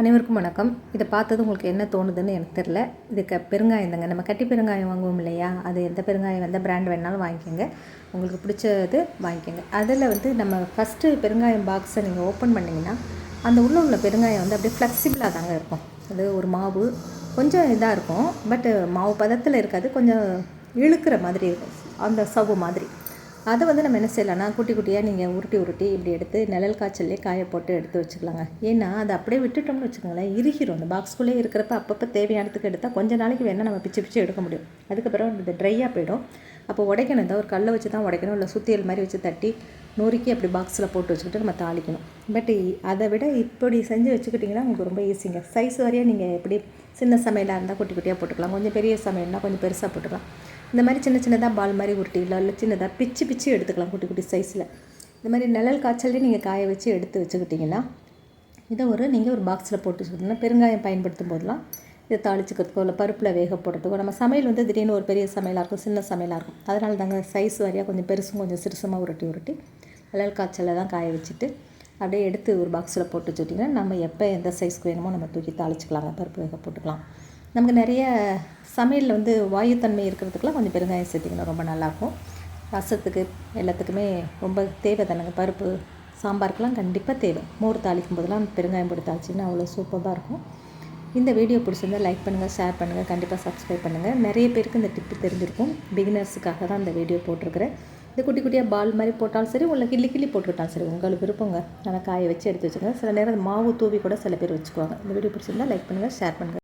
அனைவருக்கும் வணக்கம். இதை பார்த்தது உங்களுக்கு என்ன தோணுதுன்னு எனக்கு தெரில இதுக்கு பெருங்காயம் தாங்க நம்ம கட்டி பெருங்காயம் வாங்குவோம் இல்லையா? அது எந்த பெருங்காயம் எந்த பிராண்ட் வேணாலும் வாங்கிக்கோங்க. உங்களுக்கு பிடிச்சது வாங்கிக்கோங்க. அதில் வந்து நம்ம ஃபஸ்ட்டு பெருங்காயம் பாக்ஸை நீங்கள் ஓப்பன் பண்ணிங்கன்னா அந்த உள்ளே உள்ள பெருங்காயம் வந்து அப்படியே ஃப்ளெக்சிபிளாக தாங்க இருக்கும். அது ஒரு மாவு கொஞ்சம் இதாக இருக்கும். பட்டு மாவு பதத்தில் இருக்காது. கொஞ்சம் இழுக்கிற மாதிரி இருக்கும். அந்த சவ்வு மாதிரி. அதை வந்து நம்ம என்ன செய்யலாம்னா குட்டி குட்டியாக நீங்கள் உருட்டி உருட்டி இப்படி எடுத்து நிழல் காய்ச்சல்லே காய போட்டு எடுத்து வச்சுக்கலாங்க. ஏன்னா அதை அப்படியே விட்டுட்டோம்னு வச்சுக்கோங்களேன் இறுகிரும். அந்த பாக்ஸ்குள்ளே இருக்கிறப்ப அப்பப்போ தேவையானதுக்கு எடுத்தால் கொஞ்ச நாளைக்கு வேணால் நம்ம பிச்சு பிச்சு எடுக்க முடியும். அதுக்கப்புறம் இது ட்ரையாக போயிடும். அப்போ உடைக்கணும். இந்த ஒரு கல்லை வச்சு தான் உடைக்கணும். இல்லை சுத்தியல் மாதிரி வச்சு தட்டி நொறுக்கி அப்படி பாக்ஸில் போட்டு வச்சுக்கிட்டு நம்ம தாளிக்கணும். பட் அதை விட இப்படி செஞ்சு வச்சுக்கிட்டிங்கன்னா உங்களுக்கு ரொம்ப ஈஸிங்க சைஸ் வரையாக நீங்கள் எப்படி சின்ன சமையலாக இருந்தால் குட்டி குட்டியாக போட்டுக்கலாம். கொஞ்சம் பெரிய சமையல்னால் கொஞ்சம் பெருசாக போட்டுக்கலாம். இந்த மாதிரி சின்ன சின்னதாக பால் மாதிரி உருட்டி இல்லை சின்னதாக பிச்சு பிச்சு எடுத்துக்கலாம் குட்டி குட்டி சைஸில் இந்த மாதிரி நிழல் காய்ச்சல்லே நீங்கள் காய வச்சு எடுத்து வச்சுக்கிட்டிங்கன்னா இதை ஒரு நீங்கள் ஒரு பாக்ஸில் போட்டு வச்சுக்கிட்டிங்கன்னா பெருங்காயம் பயன்படுத்தும் போதெல்லாம் இதை தாளிச்சுக்கிறதுக்கோ இல்லை பருப்பில் வேக போடுறதுக்கோ நம்ம சமையல் வந்து திடீர்னு ஒரு பெரிய சமையலாக இருக்கும் சின்ன சமையலாக இருக்கும். அதனால தாங்க சைஸ் வாரியாக கொஞ்சம் பெருசும் கொஞ்சம் சிறுசுமாக உருட்டி உருட்டி அலல் காய்ச்சலில் தான் காய வச்சுட்டு அப்படியே எடுத்து ஒரு பாக்ஸில் போட்டு வச்சுட்டிங்கன்னா நம்ம எப்போ எந்த சைஸ்க்கு வேணுமோ நம்ம தூக்கி தாளிச்சிக்கலாங்க பருப்பு வேக போட்டுக்கலாம். நமக்கு நிறைய சமையலில் வந்து வாயுத்தன்மை இருக்கிறதுக்குலாம் கொஞ்சம் பெருங்காயம் சேர்த்திங்கன்னா ரொம்ப நல்லாயிருக்கும். ரசத்துக்கு எல்லாத்துக்குமே ரொம்ப தேவை தானேங்க பருப்பு சாம்பாருக்கெலாம் கண்டிப்பாக தேவை. மோர் தாளிக்கும் போதெல்லாம் பெருங்காயம் போட்டு தாளிச்சிங்கன்னா அவ்வளோ சூப்பராக இருக்கும். இந்த வீடியோ பிடிச்சிருந்தால் லைக் பண்ணுங்கள் ஷேர் பண்ணுங்கள் கண்டிப்பாக சப்ஸ்கிரைப் பண்ணுங்கள் நிறைய பேருக்கு இந்த டிப்பு தெரிஞ்சிருக்கும். பிகினர்ஸுக்காக தான் இந்த வீடியோ போட்டிருக்கிறேன். இது குட்டி குட்டியாக பால் மாதிரி போட்டாலும் சரி உள்ள கிள்ளி கிள்ளி போட்டுக்கிட்டாலும் சரி உங்களுக்கு விருப்பங்க. நல்லா காய வச்சு எடுத்து வச்சுக்கோங்க சில நேரம் மாவு தூவி கூட சில பேர் வச்சுக்குவாங்க. இந்த வீடியோ பிடிச்சிருந்தால் லைக் பண்ணுங்கள் ஷேர் பண்ணுங்கள்